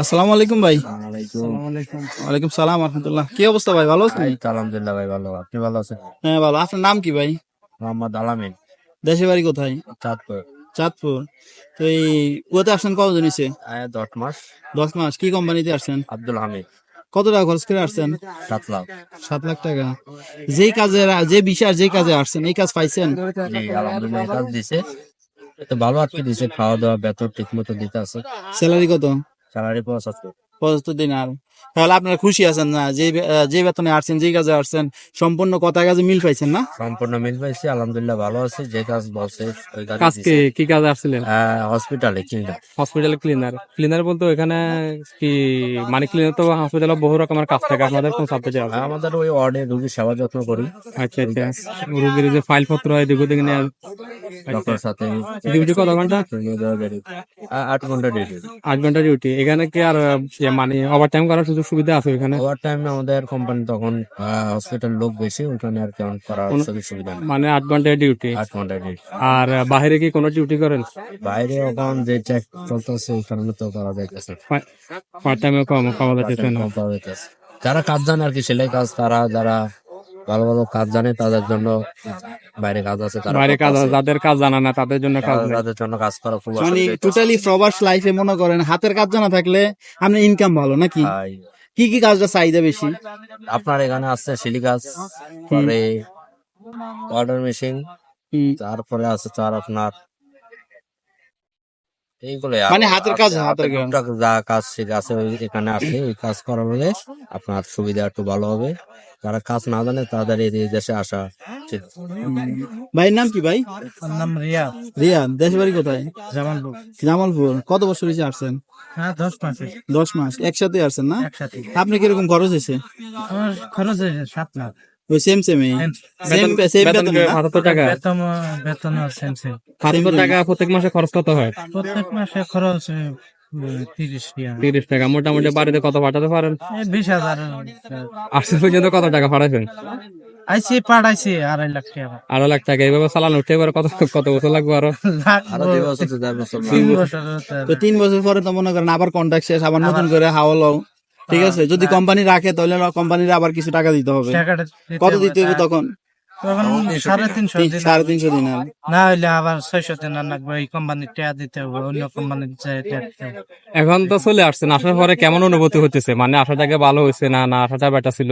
আসসালামু আলাইকুম ভাই ওয়ালাইকুম সালাম রহমতুল্লাহ কি অবস্থা ভাই ভালো আছেন? আলহামদুলিল্লাহ ভাই ভালো। আপনি ভালো আছেন? হ্যাঁ ভালো। আপনার নাম কি ভাই? মোহাম্মদ আলামিন। দেশের বাড়ি কোথায়? চাঁদপুর। চাঁদপুর। তো এই কুয়াতে আসছেন কতদিন হয়েছে দশ মাস। দশ মাস। কি কোম্পানিতে আসছেন? আব্দুল হামিদ। কত টাকা খরচ করে আসছেন? সাত লাখ। সাত লাখ টাকা। যেই কাজে যে বিষয় যে কাজে আসছেন এই কাজ পাইছেন? আলহামদুলিল্লাহ কাজ দিছে। ভালো আর কি দিছে খাওয়া দাওয়া বেতন ঠিক মতো দিতে আছে। স্যালারি কত? স্যালারি পঁচাত্তর। পঁচাত্তর দিন আর তাহলে আপনারা খুশি আছেন না? যে যে বেতনে আসছেন যে কাজে আসছেন সম্পূর্ণ কথা কাজে মিল পাইছেন না? সম্পূর্ণ মিল পাইছি আলহামদুলিল্লাহ ভালো আছে। যে কাজ বলছে ওই কাজ কাজকে কি কাজে আসছিলেন? হসপিটালে কিনা হসপিটাল ক্লিনার ক্লিনার বলতে এখানে কি মানে ক্লিনার তো হসপিটালে বহু রকমের কাজ থাকে আপনাদের কোন সাবজেক্টে আছে? আমাদের ওই ওয়ার্ডে রোগীর সেবা যত্ন করি। আচ্ছা আচ্ছা। রোগীর যে ফাইল পত্র হয় দিকে দিকে নিয়ে ডক্টর সাথে ডিউটি কত ঘণ্টা? আট ঘণ্টা ডিউটি আট ঘণ্টা ডিউটি এখানে কি আর ইয়ে মানে ওভার টাইম করার সুযোগ সুবিধা আছে এখানে ওভার টাইম আমাদের কোম্পানি তখন হসপিটাল লোক বেশি ওখানে আর কেমন করার সুযোগ সুবিধা মানে আট ঘণ্টা ডিউটি আট ঘণ্টা ডিউটি আর বাইরে কি কোনো ডিউটি করেন? বাইরে এখন যে চেক চলতেছে ওখানে তো করা যাইতেছে। পার্ট টাইমে কম পাওয়া না যাইতেছে। যারা কাজ জানে আর কি সেলাই কাজ তারা যারা ভালো ভালো কাজ জানে তাদের জন্য বাইরে কাজ আছে বাইরে কাজ আছে যাদের কাজ জানা না তাদের জন্য কাজ তাদের জন্য কাজ করা খুব মানে টোটালি প্রবাস লাইফে মনে করেন হাতের কাজ জানা থাকলে আপনার ইনকাম ভালো নাকি? কি কি কাজটা চাহিদা বেশি? আপনার এখানে আছে শিলি কাজ পরে অর্ডার মেশিন তারপরে আছে তার আপনার এইগুলো মানে হাতের কাজ, হাতের যা কাজ শিখে আছে এখানে আছে ওই কাজ করা হলে আপনার সুবিধা একটু ভালো হবে। যারা কাজ না জানে তাদের এই দেশে আসা ভাইয়ের নাম কি ভাই? নাম রিয়া। রিয়া দেশ বাড়ি কোথায়? জামালপুর। জামালপুর। কত বছর হয়েছে আসছেন? হ্যাঁ দশ মাসে দশ মাস। একসাথে আসছেন না? একসাথে আপনি কীরকম খরচ হয়েছে? আমার খরচ হয়েছে সাত লাখ। ওই সেম সেম সেম সেম বেতন টাকা। সেম সেম টাকা প্রত্যেক মাসে খরচ কত হয়? প্রত্যেক মাসে খরচ তিরিশ টাকা। মোটামুটি বাড়িতে কত পাঠাতে পারেন? এই বিশ হাজার। আজকে পর্যন্ত কত টাকা পাঠাইছেন? আইসি পাঠাইছি আড়াই লাখ টাকা। আড়াই লাখ টাকা। এইভাবে চালানো উঠতে কত কত বছর লাগবে আরও? তিন বছর তো তিন বছর। পরে তো মনে করেন আবার কন্ট্রাক্ট শেষ আবার নতুন করে হাওয়া লও। ঠিক আছে যদি কোম্পানি রাখে তাহলে কোম্পানির আবার কিছু টাকা দিতে হবে। কত দিতে হবে তখন? তখন সাড়ে তিনশো দিন সাড়ে তিনশো দিন না হইলে আবার ছয়শো দিন আর লাগবে এই কোম্পানির টাকা দিতে হবে অন্য কোম্পানির টাকা দিতে হবে। এখন তো চলে আসছেন আসার পরে কেমন অনুভূতি হচ্ছে মানে আগে ভালো হয়েছে না না আসাটা বেটা ছিল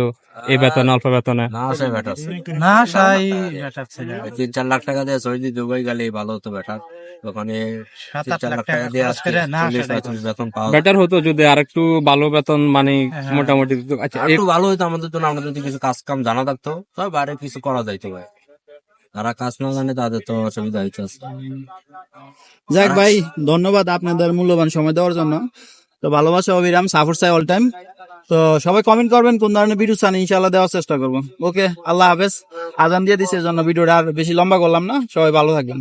এই বেতনে অল্প বেতনে? না আসে বেটার না সাই বেটার ছিল। তিন চার লাখ টাকা দিয়ে সৌদি দুবাই গেলে ভালো হতো ওখানে পাওয়া বেটার হতো যদি আর একটু ভালো বেতন মানে হ্যাঁ। মোটামুটি আচ্ছা একটু ভালো হতো আমাদের জন্য আমরা যদি কিছু কাজ কাম জানা থাকতো তবে বাইরে কিছু করা যাইতো পারে। তারা কাজ না জানে তাদের তো অসুবিধা হইতেছে যাক ভাই, ধন্যবাদ আপনাদের মূল্যবান সময় দেওয়ার জন্য। তো ভালোবাসা, অবিরাম, সাফর চাই অল টাইম তো সবাই কমেন্ট করবেন কোন ধরনের ভিডিও চান ইনশাল্লাহ দেওয়ার চেষ্টা করব। ওকে আল্লাহ হাফেজ। আজান দিয়ে দিছে জন্য ভিডিওটা আর বেশি লম্বা করলাম না। সবাই ভালো থাকবেন।